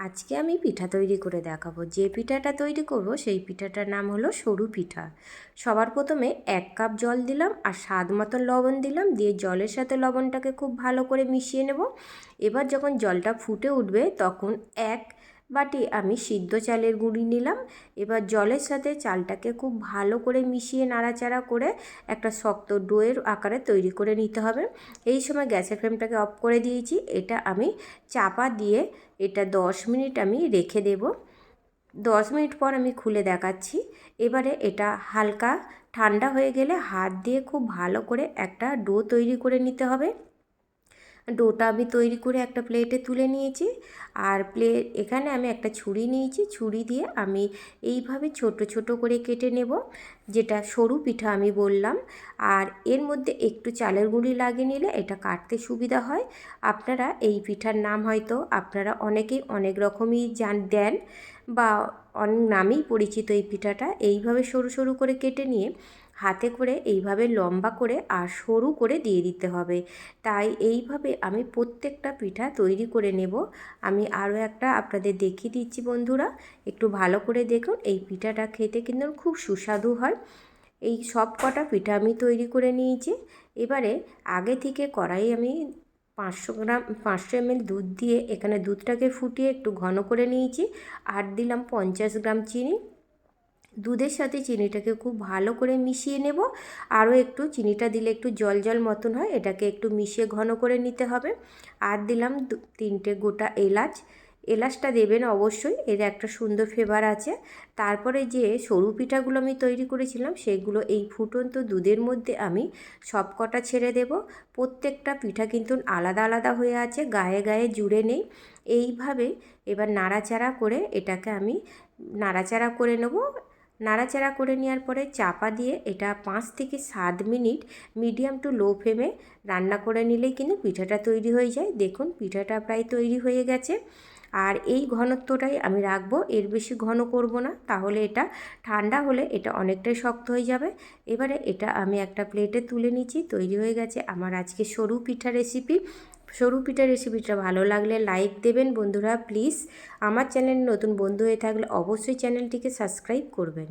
আজকে আমি পিঠা তৈরি করে দেখাবো। যে পিঠাটা তৈরি করব, সেই পিঠাটার নাম হলো সরু পিঠা। সবার প্রথমে এক কাপ জল দিলাম আর স্বাদ মতো লবণ দিলাম। দিয়ে জলের সাথে লবণটাকে খুব ভালো করে মিশিয়ে নেব। এবার যখন জলটা ফুটে উঠবে, তখন এক বাটি আমি সিদ্ধ চালের গুঁড়ি নিলাম। এবার জলের সাথে চালটাকে খুব ভালো করে মিশিয়ে নাড়াচাড়া করে একটা শক্ত ডোয়ের আকারে তৈরি করে নিতে হবে। এই সময় গ্যাসের ফ্লেমটাকে অফ করে দিয়েছি। এটা আমি চাপা দিয়ে এটা দশ মিনিট আমি রেখে দেব। দশ মিনিট পর আমি খুলে দেখাচ্ছি। এবারে এটা হালকা ঠান্ডা হয়ে গেলে হাত দিয়ে খুব ভালো করে একটা ডো তৈরি করে নিতে হবে। ডোটা আমি তৈরি করে একটা প্লেটে তুলে নিয়েছি। আর প্লেট এখানে আমি একটা ছুরি নিয়েছি। ছুরি দিয়ে আমি এইভাবে ছোট ছোট করে কেটে নেব, যেটা সরু পিঠা আমি বললাম। আর এর মধ্যে একটু চালের গুঁড়ি লাগিয়ে নিলে এটা কাটতে সুবিধা হয়। আপনারা এই পিঠার নাম হয়তো আপনারা অনেকেই অনেক রকমই জান, দেন বা অনেক নামেই পরিচিত এই পিঠাটা। এইভাবে সরু সরু করে কেটে নিয়ে হাতে করে এইভাবে লম্বা করে আর সরু করে দিয়ে দিতে হবে। তাই এইভাবে আমি প্রত্যেকটা পিঠা তৈরি করে নেব। আমি আরও একটা আপনাদের দেখিয়ে দিচ্ছি বন্ধুরা। একটু ভালো করে দেখুন, এই পিঠাটা খেতে কিন্তু খুব সুস্বাদু হয়। এই সব কটা পিঠা আমি তৈরি করে নিয়েছি। এবারে আগে থেকে কড়াই আমি পাঁচশো গ্রাম, পাঁচশো এমএল দুধ দিয়ে এখানে দুধটাকে ফুটিয়ে একটু ঘন করে নিয়েছি। আর দিলাম পঞ্চাশ গ্রাম চিনি। দুধের সাথে চিনিটাকে খুব ভালো করে মিশিয়ে নেব। আরও একটু চিনিটা দিলে একটু জল জল মতন হয়, এটাকে একটু মিশিয়ে ঘন করে নিতে হবে। আর দিলাম তিনটে গোটা এলাচ। এলাচটা দেবেন অবশ্যই, এর একটা সুন্দর ফ্লেভার আছে। তারপরে যে সরু পিঠাগুলো আমি তৈরি করেছিলাম, সেগুলো এই ফুটন্ত দুধের মধ্যে আমি সব কটা ছেড়ে দেব। প্রত্যেকটা পিঠা কিন্তু আলাদা আলাদা হয়ে আছে, গায়ে গায়ে জুড়ে নেই। এইভাবে এবার নাড়াচাড়া করে এটাকে আমি, নাড়াচাড়া করে নেব। নাড়াচাড়া করে নেওয়ার পরে চাপা দিয়ে এটা পাঁচ থেকে সাত মিনিট মিডিয়াম টু লো ফ্লেমে রান্না করে নিলেই কিন্তু পিঠাটা তৈরি হয়ে যায়। দেখুন, পিঠাটা প্রায় তৈরি হয়ে গেছে। আর এই ঘনত্বটাই আমি রাখব। এর বেশি ঘন করব না। তাহলে এটা ঠান্ডা হলে এটা অনেকটাই শক্ত হয়ে যাবে। এবারে এটা আমি একটা প্লেটে তুলে নিচ্ছি। তৈরি হয়ে গেছে আমার আজকে সরু পিঠা রেসিপি সরু পিঠা রেসিপিটা ভালো লাগলে লাইক দেবেন। বন্ধুরা প্লিজ আমার চ্যানেল নতুন বন্ধু হয়ে থাকলে অবশ্যই চ্যানেলটিকে সাবস্ক্রাইব করবেন।